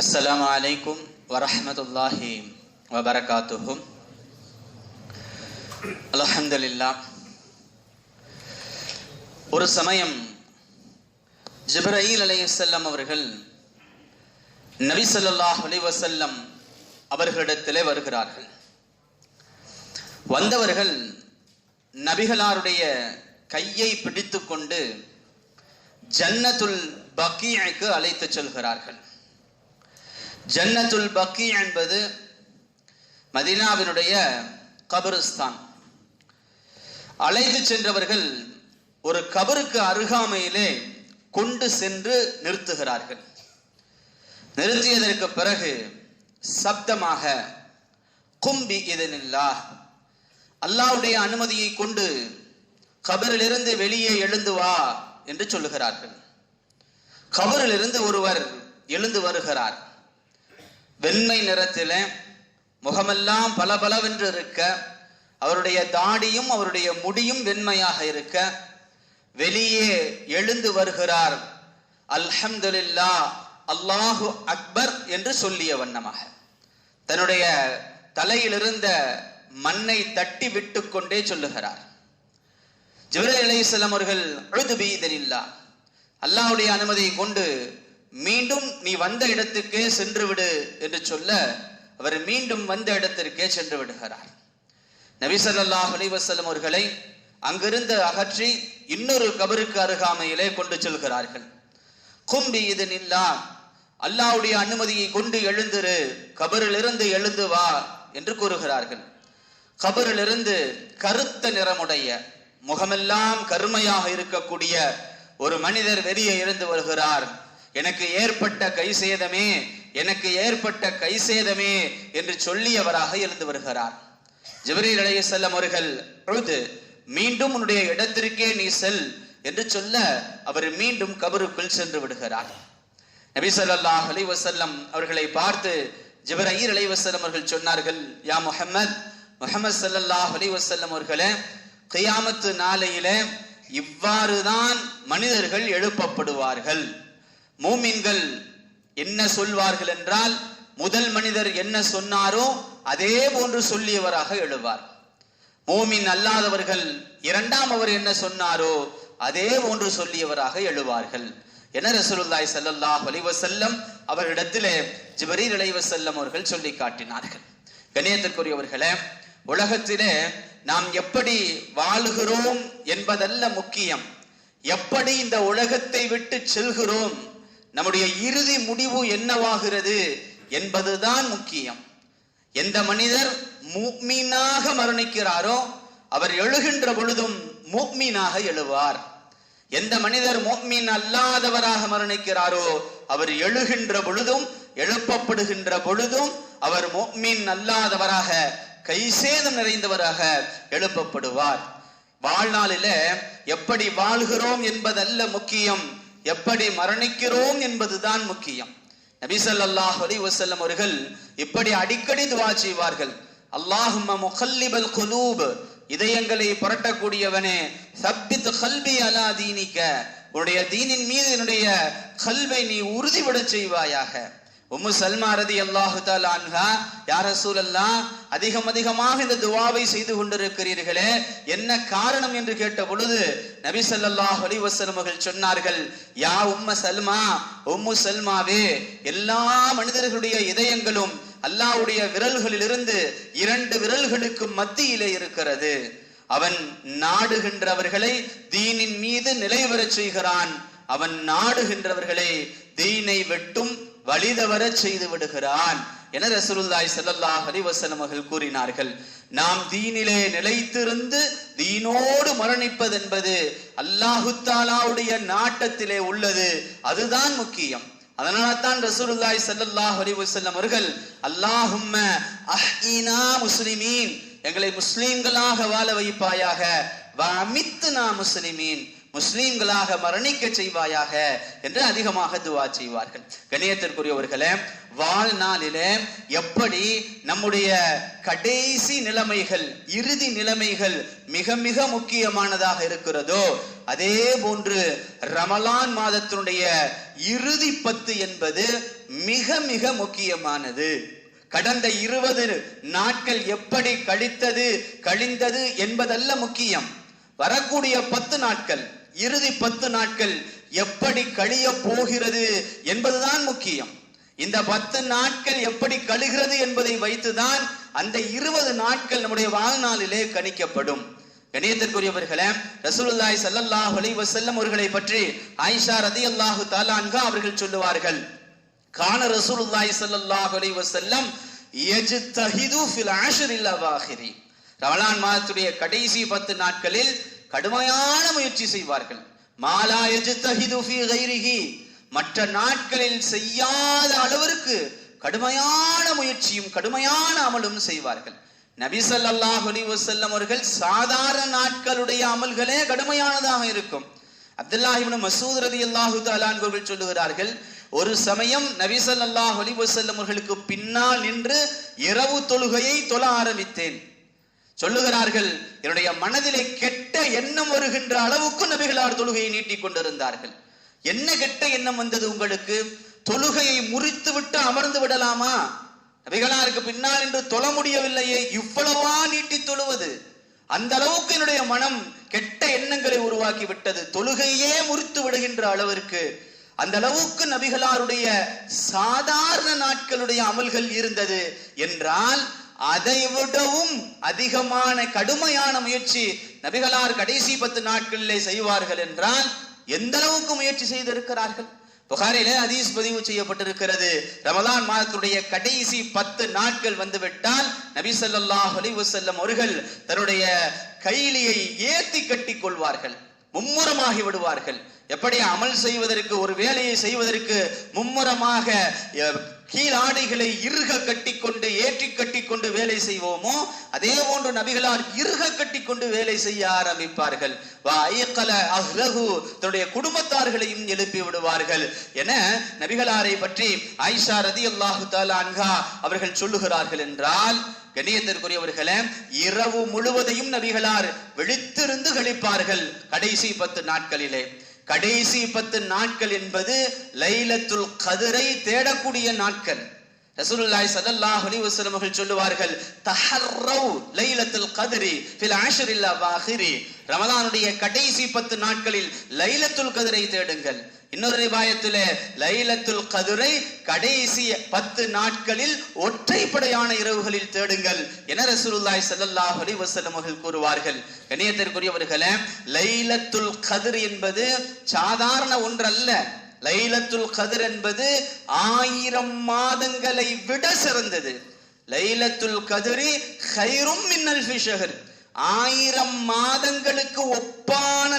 அஸ்லாம் வலைக்கும் வரமத்துல்லாஹி வபரகாத்துஹும் அலஹம்துல்லா ஒரு சமயம் ஜிப்ரஹீல் அலையுசல்லம் அவர்கள் நபி சொல்லாஹ் அலிவசல்லம் அவர்களிடத்திலே வருகிறார்கள். வந்தவர்கள் நபிகளாருடைய கையை பிடித்து கொண்டு ஜன்னத்துல் பக்கீக்கு அழைத்துச் செல்கிறார்கள். ஜன்னத்துல் பக்கி என்பது மதீனாவினுடைய கபருஸ்தான். அழைத்து சென்றவர்கள் ஒரு கபருக்கு அருகாமையிலே கொண்டு சென்று நிறுத்துகிறார்கள். நிறுத்தியதற்கு பிறகு சப்தமாக கும்பி இதனில்லா அல்லாவுடைய அனுமதியை கொண்டு கபரிலிருந்து வெளியே எழுந்து வா என்று சொல்லுகிறார்கள். கபரிலிருந்து ஒருவர் எழுந்து வருகிறார். வெண்மை நிறத்தில் முகமெல்லாம் பளபளவென்று இருக்க அவருடைய தாடியும் அவருடைய முடியும் வெண்மையாக இருக்க வெளியே எழுந்து வருகிறார். அல்ஹம்துல்லா அல்லாஹு அக்பர் என்று சொல்லிய வண்ணமாக. தன்னுடைய தலையிலிருந்த மண்ணை தட்டி விட்டு கொண்டே சொல்லுகிறார். ஜிப்ரீல் அலைஹிஸ்ஸலாம் அவர்கள் அழுது பீதனில்லா அல்லாஹ்வுடைய அனுமதியை கொண்டு மீண்டும் நீ வந்த இடத்துக்கே சென்று விடு என்று சொல்ல அவர் மீண்டும் வந்த இடத்திற்கே சென்று விடுகிறார். நபிசல்லாஹ் ஸல்லல்லாஹு அவர்களை அங்கிருந்து அகற்றி இன்னொரு கபருக்கு அருகாமையிலே கொண்டு செல்கிறார்கள். கும்பி இது நில்லா அல்லாஹ்வுடைய அனுமதியை கொண்டு எழுந்திரு கபரிலிருந்து எழுந்து வா என்று கூறுகிறார்கள். கபரிலிருந்து கருத்த நிறமுடைய முகமெல்லாம் கருமையாக இருக்கக்கூடிய ஒரு மனிதர் வெளியே இருந்து வருகிறார். எனக்கு ஏற்பட்ட கை சேதமே எனக்கு ஏற்பட்ட கை சேதமே என்று சொல்லியவராக இருந்து வருகிறார். ஜிவரிரழைய செல்லம் அவர்கள் பொழுது மீண்டும் உன்னுடைய இடத்திற்கே நீ செல் என்று சொல்ல அவர் மீண்டும் கபருக்குள் சென்று விடுகிறார். நபி ஸல்லல்லாஹு அலைஹி அவர்களை பார்த்து ஜிபரீர் அலி வசல்லம் அவர்கள் சொன்னார்கள் யா முஹம்மத் முஹம்மது சல்லாஹ் அலி வசல்லம் அவர்களே கையாமத்து நாளையில இவ்வாறுதான் மனிதர்கள் எழுப்பப்படுவார்கள். மூமின்கள் என்ன சொல்வார்கள் என்றால் முதல் மனிதர் என்ன சொன்னாரோ அதே போன்று சொல்லியவராக எழுவார். மூமின் அல்லாதவர்கள் இரண்டாம் அவர் என்ன சொன்னாரோ அதே போன்று சொல்லியவராக எழுவார்கள். என ரசூலுல்லாய் ஸல்லல்லாஹு அலிவசல்லம் அவரிடத்திலே ஜிபரீர் அலைவசல்லம் அவர்கள் சொல்லி காட்டினார்கள். கணியத்திற்குரியவர்களே உலகத்திலே நாம் எப்படி வாழுகிறோம் என்பதல்ல முக்கியம். எப்படி இந்த உலகத்தை விட்டு செல்கிறோம் நம்முடைய இறுதி முடிவு என்னவாகிறது என்பதுதான் முக்கியம். எந்த மனிதர் மூக்மீனாக மரணிக்கிறாரோ அவர் எழுகின்ற பொழுதும் மூக்மீனாக எழுவார். எந்த மனிதர் மோக்மீன் அல்லாதவராக மரணிக்கிறாரோ அவர் எழுகின்ற பொழுதும் எழுப்பப்படுகின்ற பொழுதும் அவர் மோக்மீன் அல்லாதவராக கைசேதம் நிறைந்தவராக எழுப்பப்படுவார். வாழ்நாளில எப்படி வாழ்கிறோம் என்பதல்ல முக்கியம். எப்படி மரணிக்கிறோம் என்பதுதான் முக்கியம். நபி அல்லாஹ் அலைஹி வஸல்லம் அவர்கள் இப்படி அடிக்கடி துவா செய்வார்கள். அல்லாஹும்ம முகல்லிபல் குலூப் இதயங்களை புரட்டக்கூடியவனே சப்பித் கல்வி அலா தீனிக்க உன்னுடைய தீனின் மீது என்னுடைய கல்வை நீ உறுதிவிடச் செய்வாயாக. உம்மு சல்மா ரதி அல்லாஹு தாலான்ஹா யார ரசூலல்லா அதிகம் அதிகமாக இந்த துவாவை செய்து கொண்டிருக்கிறீர்களே என்ன காரணம் என்று கேட்ட பொழுது நபி சல்லாஹ் அலைஹி அவர்கள் சொன்னார்கள் யா உம்ம சல்மா உம்மு சல்மாவே எல்லா மனிதர்களுடைய இதயங்களும் அல்லாஹ்வுடைய விரல்களிலிருந்து இரண்டு விரல்களுக்கு மத்தியிலே இருக்கிறது. அவன் நாடுகின்றவர்களை தீனின் மீது நிலை செய்கிறான். அவன் நாடுகின்றவர்களை தீனை வெட்டும் வழிதவர செய்து விடுகிறான் என ரசூலுல்லாஹி ஸல்லல்லாஹு அலைஹி அவர்கள் கூறினார்கள். நாம் தீனிலே நிலைத்திருந்து தீனோடு மரணிப்பது என்பது அல்லாஹு தாலாவுடைய நாட்டத்திலே உள்ளது. அதுதான் முக்கியம். அதனால தான் ரசூலுல்லாஹி ஸல்லல்லாஹு அலைஹி அவர்கள் அல்லாஹும்ம அஹ்இனா முஸ்லிமீன். எங்களை முஸ்லீம்களாக வாழ வைப்பாயாக. வஅமித்னா முஸ்லிமீன். முஸ்லீம்களாக மரணிக்க செய்வாயாக என்று அதிகமாக துவா செய்வார்கள். கணியத்திற்குரியவர்களே வாழ்நாளிலே எப்படி நம்முடைய கடைசி நிலைமைகள் இறுதி நிலைமைகள் மிக மிக முக்கியமானதாக இருக்கிறதோ அதே போன்று ரமலான் மாதத்தினுடைய இறுதி பத்து என்பது மிக மிக முக்கியமானது. கடந்த இருபது நாட்கள் எப்படி கழித்தது கழிந்தது என்பதல்ல முக்கியம். வரக்கூடிய பத்து நாட்கள் இறுதி பத்து நாட்கள் எப்படி கழிய போகிறது என்பதுதான் முக்கியம். இந்த பத்து நாட்கள் எப்படி கழுகிறது என்பதை வைத்துதான் அந்த இருபது நாட்கள் நம்முடைய வாழ்நாளிலே கணிக்கப்படும். கணியத்திற்குரியவர்களே ரசூலுல்லாய் சல்லல்லாஹ் அலி வசல்லம் அவர்களை பற்றி ஆயிஷா ரதி அல்லாஹு தாலான்கா அவர்கள் சொல்லுவார்கள் கான ரசூலுல்லாய் சல்லல்லாஹ் அலி வசல்லம் ரமலான் மாதத்துடைய கடைசி பத்து நாட்களில் கடுமையான முயற்சி செய்வார்கள். மாலா யஜ்தஹிது மற்ற நாட்களில் செய்யாத அளவிற்கு கடுமையான முயற்சியும் கடுமையான அமலும் செய்வார்கள். நபி ஸல்லல்லாஹு அலைஹி அவர்கள் சாதாரண நாட்களுடைய அமல்களே கடுமையானதாக இருக்கும். அப்துல்லாஹிபின் மசூத் ரதி அல்லாஹு அவர்கள் சொல்லுகிறார்கள் ஒரு சமயம் நபி அல்லாஹ் அலைஹி வஸல்லம் அவர்களுக்கு பின்னால் நின்று இரவு தொழுகையை தொழ ஆரம்பித்தேன். சொல்லுகிறார்கள் என்னுடைய மனதிலே கெட்ட எண்ணம் வருகின்ற அளவுக்கு நபிகளார் தொழுகையை நீட்டிக் கொண்டிருந்தார்கள். என்ன கெட்ட எண்ணம் வந்தது உங்களுக்கு? தொழுகையை முறித்து விட்டு அமர்ந்து விடலாமா? நபிகளாருக்கு பின்னால் என்று தொழ முடியவில்லையே இவ்வளவா நீட்டி தொழுவது? அந்த அளவுக்கு என்னுடைய மனம் கெட்ட எண்ணங்களை உருவாக்கி விட்டது. தொழுகையே முறித்து விடுகின்ற அளவிற்கு அந்த அளவுக்கு நபிகளாருடைய சாதாரண நாட்களுடைய அமல்கள் இருந்தது. என்றால் அதை விடவும் அதிகமான கடுமையான முயற்சி நபிகளார் கடைசி பத்து நாட்களிலே செய்வார்கள் என்றால் எந்த அளவுக்கு முயற்சி செய்திருக்கிறார்கள்? புகாரிலே ஹதீஸ் பதிவு செய்யப்பட்டிருக்கிறது. ரமலான் மாதத்துடைய கடைசி பத்து நாட்கள் வந்துவிட்டால் நபி சொல்லாஹ் அலிவசல்லம் அவர்கள் தன்னுடைய கைலியை ஏத்தி கட்டி கொள்வார்கள். மும்முரமாகி விடுவார்கள். எப்படி அமல் செய்வதற்கு ஒரு வேலையை செய்வதற்கு மும்முரமாக கீழாடைகளை இறுக கட்டிக்கொண்டு ஏற்றி கட்டிக்கொண்டு வேலை செய்வோமோ அதே போன்று நபிகளார் இறுக கட்டிக்கொண்டு வேலை செய்ய ஆரம்பிப்பார்கள். வா ஐயக்கல தன்னுடைய குடும்பத்தார்களையும் எழுப்பி விடுவார்கள். என நபிகளாரை பற்றி ஆயிஷா ரதி அல்லாஹு தாலான்கா அவர்கள் சொல்லுகிறார்கள் என்றால் கண்ணியத்திற்குரியவர்களே இரவு முழுவதையும் நபிகளார் விழித்திருந்து கழிப்பார்கள் கடைசி பத்து நாட்களிலே. கடைசி பத்து நாட்கள் என்பது லைலத்துல் கதிரை தேடக்கூடிய நாட்கள். ரசூலுல்லாஹி ஸல்லல்லாஹு அலைஹி வஸல்லம் அவர்கள் சொல்லுவார்கள் தஹர்ரவ் லைலத்துல் கத்ரி ஃபில் ஆஷரில் அவாஹிரி. ரமலானுடைய கடைசி பத்து நாட்களில் லைலத்துல் கதிரை தேடுங்கள். இன்னொரு ரிவாயத்திலே லைலத்துல் கதிரை கடைசி பத்து நாட்களில் ஒற்றைப்படையான இரவுகளில் தேடுங்கள் என ரசூலுல்லாய் ஸல்லல்லாஹு அலைஹி அவர்கள் கூறுவார்கள். கணியத்திற்குரியவர்களே லைலத்துல் கதிர் என்பது சாதாரண ஒன்றல்ல. லைலத்துல் கதிர் என்பது ஆயிரம் மாதங்களை விட சிறந்தது. லைலத்துல் கதிரி ஹைரும் மின்னல் ஃபிஷகர் ஆயிரம் மாதங்களுக்கு ஒப்பான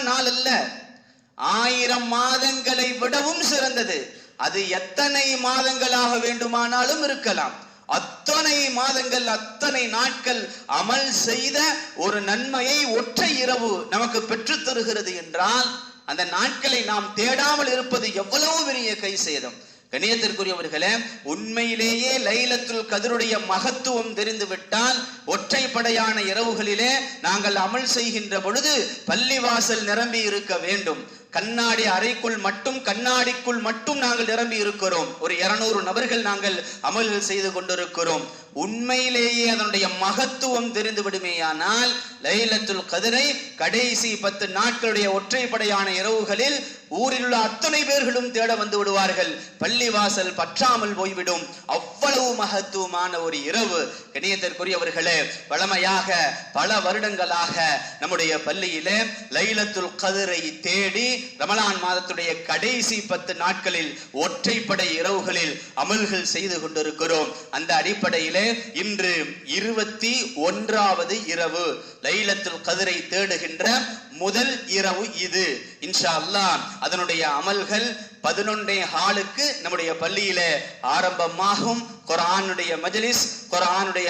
ஆயிரம் மாதங்களை விடவும் சிறந்தது. அது எத்தனை மாதங்களாக வேண்டுமானாலும் இருக்கலாம். அத்தனை மாதங்கள் அத்தனை நாட்கள் அமல் செய்த ஒரு நன்மையை ஒற்றை இரவு நமக்கு பெற்றுத் தருகிறது என்றால் அந்த நாட்களை நாம் தேடாமல் இருப்பது எவ்வளவு பெரிய கை சேதம். கணியத்திற்குரியவர்களே உண்மையிலேயே லைலத்துல் கதிருடைய மகத்துவம் தெரிந்துவிட்டால் ஒற்றைப்படையான இரவுகளிலே நாங்கள் அமல் செய்கின்ற பொழுது பள்ளிவாசல் நிரம்பி இருக்க வேண்டும். கண்ணாடி அறைக்குள் மட்டும் கண்ணாடிக்குள் மட்டும் நாங்கள் நிரம்பி இருக்கிறோம் ஒரு இருநூறு நபர்கள் நாங்கள் அமல் செய்து கொண்டிருக்கிறோம். உண்மையிலேயே அதனுடைய மகத்துவம் தெரிந்து விடுமேயானால் லைலத்துல் கதிரை கடைசி பத்து நாட்களுடைய ஒற்றைப்படையான இரவுகளில் ஊரில் உள்ள அத்தனை பேர்களும் தேட வந்து விடுவார்கள். பள்ளிவாசல் பற்றாமல் போய்விடும். அவ்வளவு மகத்துவமான ஒரு இரவு. கணியத்திற்குரியவர்களே வளமையாக பல வருடங்களாக நம்முடைய பள்ளியில லைலத்துல் கதிரை தேடி ரமலான் மாதத்துடைய கடைசி பத்து நாட்களில் ஒற்றைப்படை இரவுகளில் அமல்கள் செய்து கொண்டிருக்கிறோம். அந்த அடிப்படையிலே இன்று இருபத்தி ஒன்றாவது இரவு. லைலத்துல் கதிரை தேடுகின்ற முதல் இரவு இது. இன்ஷா அல்லாஹ் அதனுடைய அமல்கள் பதினொன்றே ஹாலுக்கு நம்முடைய பள்ளியிலே ஆரம்பமாகும். குரானுடைய மஜ்லிஸ் குரானுடைய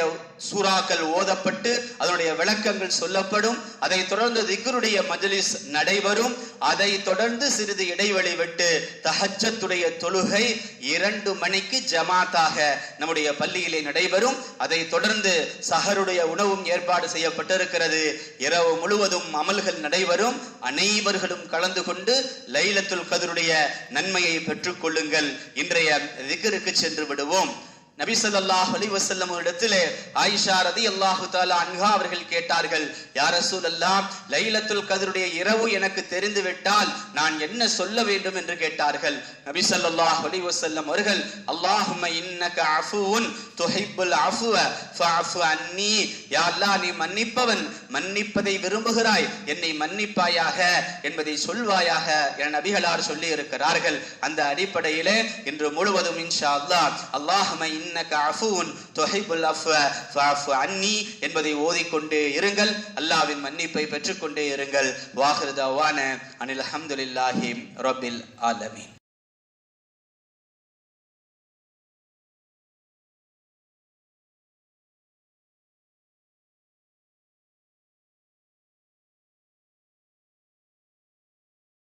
சூறாக்கள் ஓதப்பட்டு அதனுடைய விளக்கங்கள் சொல்லப்படும். அதை தொடர்ந்து திக்ருடைய மஜ்லிஸ் நடைபெறும். அதை தொடர்ந்து சிறிது இடைவெளி விட்டு தஹஜ்ஜத்துடைய தொழுகை இரண்டு மணிக்கு ஜமாத்தாக நம்முடைய பள்ளியிலே நடைபெறும். அதை தொடர்ந்து சஹருடைய உணவும் ஏற்பாடு செய்யப்பட்டிருக்கிறது. இரவு முழுவதும் அமல்கள் நடைபெறும். அனைவர்களும் கலந்து கொண்டு லைலத்துல் கதருடைய நன்மையை பெற்றுக்கொள்ளுங்கள் இன்றைய திக்ருக்கு சென்று விடுவோம். நபி சொல்லாஹ் அலி வசல்லம் இடத்திலே ஆயிஷா ரலியல்லாஹு தாலா அன்ஹா அவர்கள் கேட்டார்கள் யா அல்லாம் லைலத்துல் கதருடைய இரவு எனக்கு தெரிந்து விட்டால் நான் என்ன சொல்ல வேண்டும்? என்று கேட்டார்கள். நபி சொல்லாஹ் அலி வசல்லம் அவர்கள் அல்லாஹும இன்னக அஃபூன் துஹிப்புல் அஃபுவ அன்னி யா நீ மன்னிப்பவன். மன்னிப்பதை விரும்புகிறாய். என்னை மன்னிப்பாயாக என்பதை சொல்வாயாக என நபிகளார் சொல்லி இருக்கிறார்கள் அந்த அடிப்படையிலே இன்று முழுவதும் இன்ஷா அல்லாஹ். அல்லாஹும இன்னக அஃபுன். துஹிப்புல் அன்னி என்பதை ஓதிக்கொண்டே இருங்கள். அல்லாஹ்வின் மன்னிப்பை பெற்றுக்கொண்டே இருங்கள். வாஹிருதாவான அனில் அஹமதுல்லாஹிம் ரபில் ஆலமீன்.